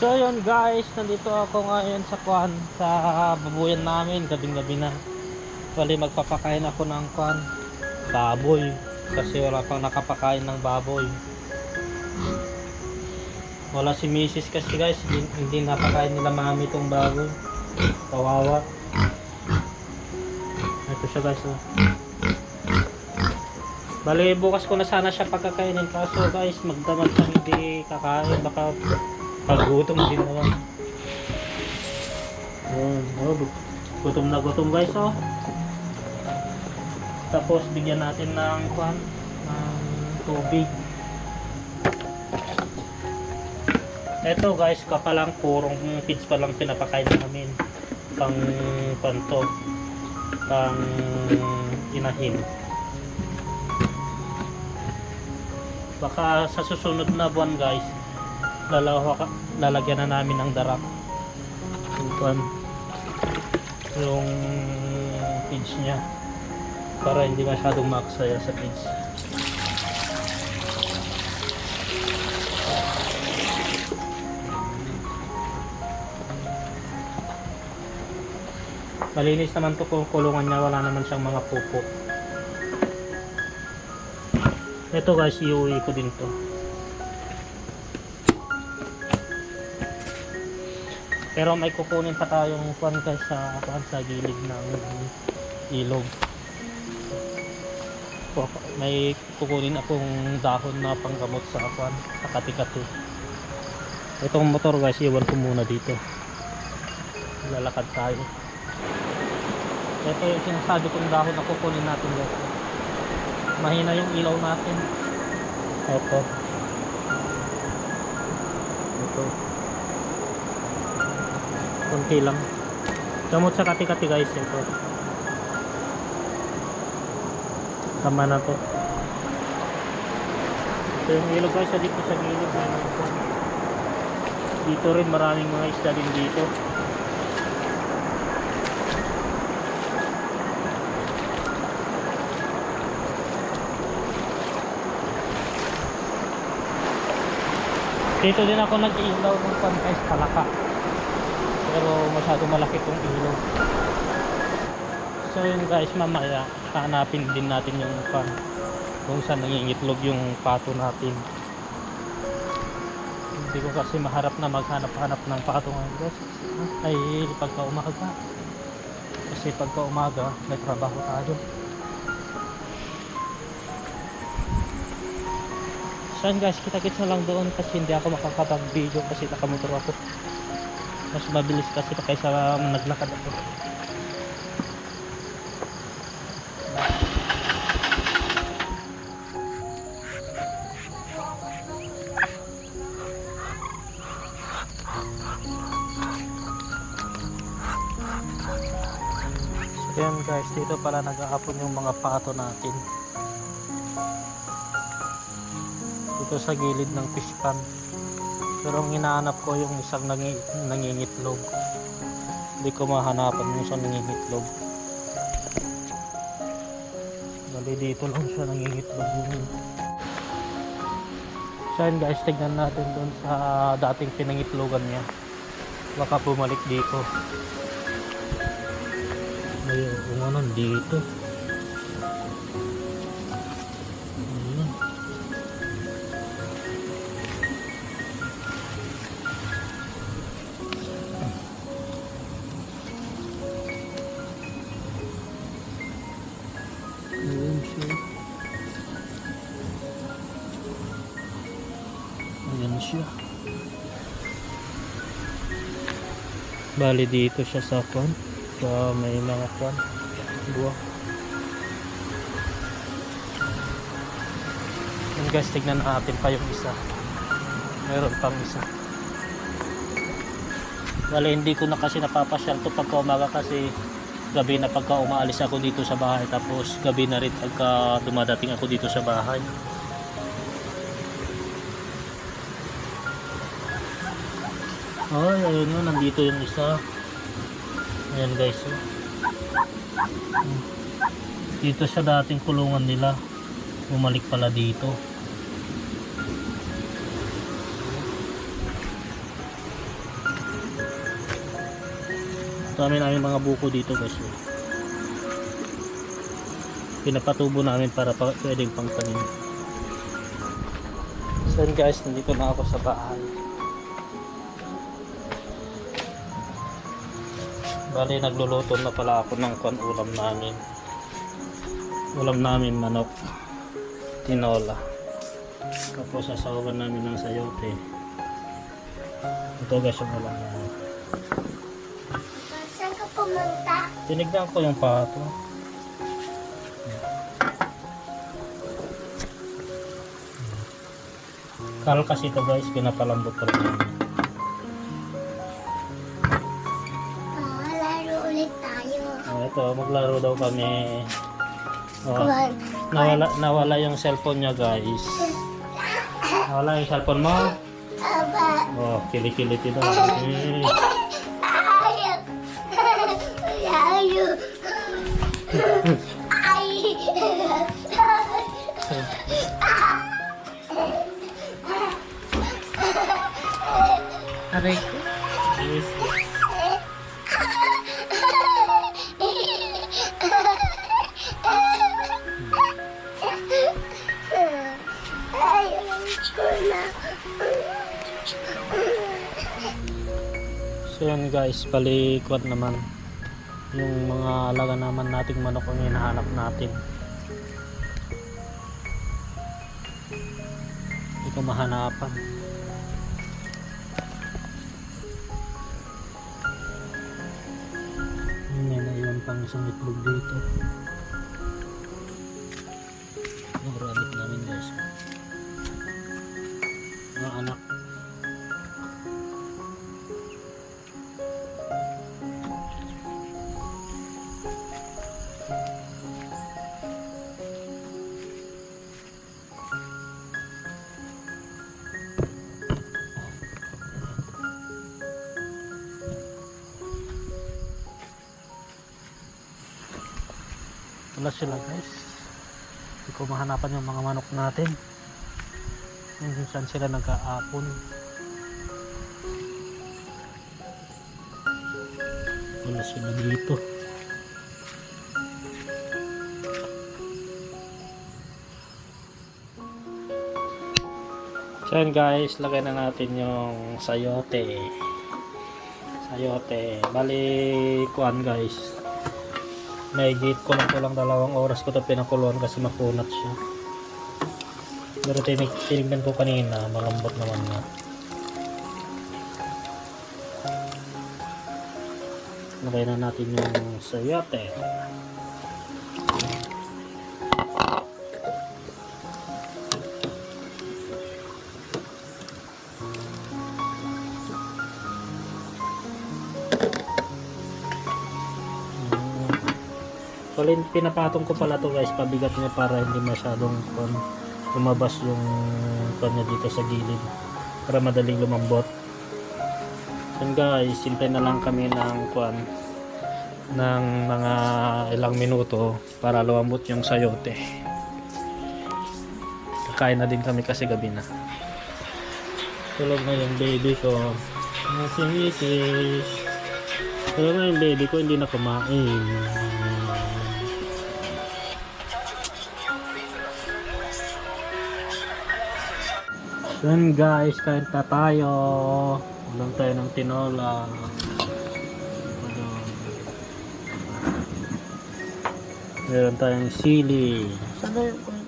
So yun guys, nandito ako ngayon sa kwan sa babuyan namin, gabing gabi na. Bali magpapakain ako ng kwan, baboy. Kasi wala pang nakapakain ng baboy. Wala si Mrs. kasi guys, hindi, hindi napakain nila mami itong baboy. Kawawa. Ito siya guys. Oh. Bali bukas ko na sana siya pagkakainin kaso guys magdamag siya hindi kakain baka Pagutom din naman. Yun, oh, gutom na gutom guys oh. Tapos bigyan natin ng kwan, ng tubig. Ito guys, kapalang purong feeds pa lang pinapakain namin. Pang panto. Pang inahin. Baka sa susunod na buwan guys, lalawa, lalagyan na namin ng darak. Yung yung page niya. Para hindi masyadong maksaya sa page. Malinis naman to kung kulungan niya. Wala naman siyang mga pupo. Ito guys iuwi ko din to Pero may kukunin pa tayong kwan guys sa kwan sa gilid ng ilog. May kukunin akong dahon na panggamot sa kwan sa kati-kati. Itong motor guys, iwan ko muna dito. Lalakad tayo. Ito yung sinasabi kong dahon na kukunin natin guys. Mahina yung ilaw natin. Ito. Ito konti lang. Gamot sa kati-kati guys ito tama na to ito yung ilog guys dito sa gilid. Ito. dito rin maraming mga isda din dito. Dito din ako nag-ilaw ng pankay sa palaka pero masyado malaki tong ilog. So yun guys mamaya hanapin din natin yung pan kung saan nangingitlog yung pato natin. Hindi ko kasi maharap na maghanap-hanap ng pato ngayon guys. Ay pagka umaga kasi pagka umaga may trabaho tayo. Yun guys kita-kits na lang doon kasi hindi ako makakapag video kasi nakamotor ako mas mabilis kasi pa kaysa naglakad ako. So yan guys. Dito pala nag-aapon yung mga pato natin. Dito sa gilid ng fish pan pero ang hinahanap ko yung isang nangi, nangingitlog. Hindi ko mahanapan yung isang nangingitlog. Bali dito lang siya nangingitlog yun. So yun guys tignan natin doon sa dating pinangitlogan niya. Baka bumalik dito. Ayun ano dito Bali dito siya sa kwan. Sa may mga kwan. Buwak. Yan guys, tignan natin pa yung isa. Meron pang isa. Bali hindi ko na kasi napapasyal to pagka umaga kasi gabi na pagka umaalis ako dito sa bahay tapos gabi na rin pagka dumadating ako dito sa bahay ay ayun nga nandito yung isa ayan guys oh. Dito sa dating kulungan nila bumalik pala dito Dami namin mga buko dito guys. eh. Pinapatubo namin para pa, pwedeng pangtanim. So yun guys, nandito na ako sa bahay. Bali, nagluluto na pala ako ng kwan ulam namin. Ulam namin manok. Tinola. Tapos sasawagan namin ng sayote. Ito guys yung ulam namin. Saan ka pumunta? Tinignan ko yung pato. Kal kasi ito guys, pinapalambot ko rin. Ito, maglaro daw kami. Oh, nawala, nawala yung cellphone niya guys. Nawala yung cellphone mo? Oh, kilikiliti daw. Eh, Yun guys, palikot naman yung mga alaga naman nating manok ang hinahanap natin. Hindi ko mahanapan. May naiwan pang isang itlog dito. Wala sila guys. Hindi ko mahanapan yung mga manok natin. Kung saan sila nag-aapon. Wala sila dito. So yun guys, lagay na natin yung sayote. Sayote. Bali, kuan guys. Gate ko ko lang dalawang oras ko ito pinakuluan kasi makunat siya. Pero tinig, tinignan ko kanina, malambot naman nga. Lagay na natin yung sayote. Pala pinapatong ko pala to guys, pabigat niya para hindi masyadong kon lumabas yung kon niya dito sa gilid para madaling lumambot. Yan guys, simple na lang kami ng kon ng mga ilang minuto para lumambot yung sayote. Kakain na din kami kasi gabi na. Tulog na yung baby ko. Ah, si Mrs. Tulog na yung baby ko, hindi na kumain. Yan guys, kain pa tayo. Ulam tayo ng tinola. Meron tayong sili. Saan na yung?